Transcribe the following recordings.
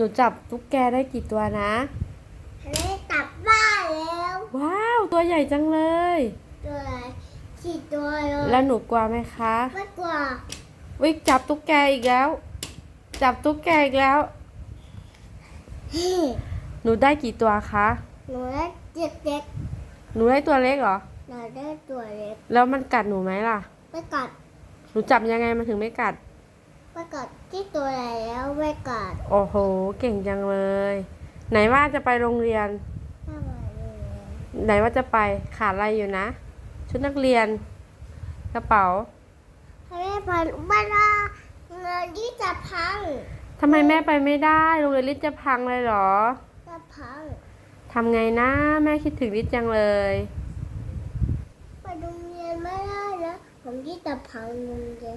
หนูจับตุ๊กแกได้กี่ตัวนะฉันได้กลับบ้านแล้ว ว้าว ตัวใหญ่จังเลย ตัวสี่ตัวเลยแล้วหนูกลัวไหมคะ ไม่กลัววิจับตุ๊กแกอีกแล้ว จับตุ๊กแกอีกแล้วเฮ้หนูได้กี่ตัวคะ หนูได้เด็กเด็กหนูได้ตัวเล็กเหรอๆหนูได้ตัวเล็ก แล้วมันกัดหนูไหมล่ะ ไม่กัด หนูจับยังไงมันถึงไม่กัด ไม่กัดที่ตัวใหญ่แล้วไม่กัด โอ้โห เก่งจังเลย ไหนว่าจะไปโรงเรียนทำไมเลยไหนว่าจะไปขาดอะไรอยู่นะ ชุดนักเรียน กระเป๋าถ้าไม่พันบ้านว่าเงินที่จะพังทำไมแม่ไปไม่ได้โรงเรียนลิศจะพังเลยเหรอ จะพังทำไงนะ แม่คิดถึงลิศจังเลย ไปโรงเรียนไม่ได้นะผมที่จะพังโรงเรียน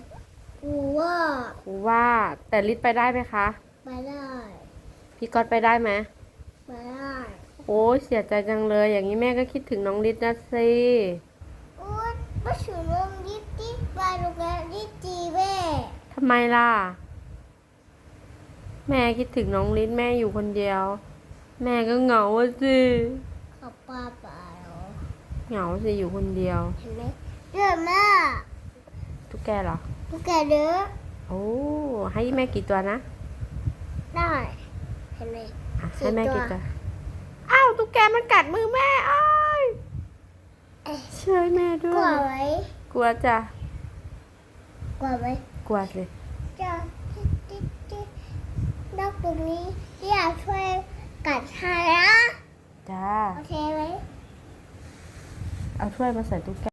กูว่าครูว่าแต่ลิศไปได้ไหมคะ ไม่ได้พี่ก๊อตไปได้ไหมไม่ได้โอ้ยเสียใจจังเลย อย่างนี้แม่ก็คิดถึงน้องลิศนะสิโอ๊ยไม่ถึงโรงเรียนที่ไปโรงเรียนที่จีแม่ทำไมล่ะ แม่คิดถึงน้องลิศแม่อยู่คนเดียว แม่ก็เหงาอะสิขับป้าไปเหรอเหงาสิอยู่คนเดียว เห็นไหมเดือดมากตุ๊กแกเหรอลูกแกเด้อโอ้ให้แม่กี่ตัวนะ ได้ เห็นไหมอะสี่ให้แม่ตัวกี่ตัวอ้าวตุ๊กแกมันกัดมือแม่อ้ายเอ๊ะช่วยแม่ด้กลัววย ไหมกลัวจ้ะกลัวไหมกลัวสิจะที่ที่ที่นอกตรงนี้ที่อยากช่วยกัดให้นะจ้าโอเคไหม เอาถ้วยมาใส่ตุ๊กแก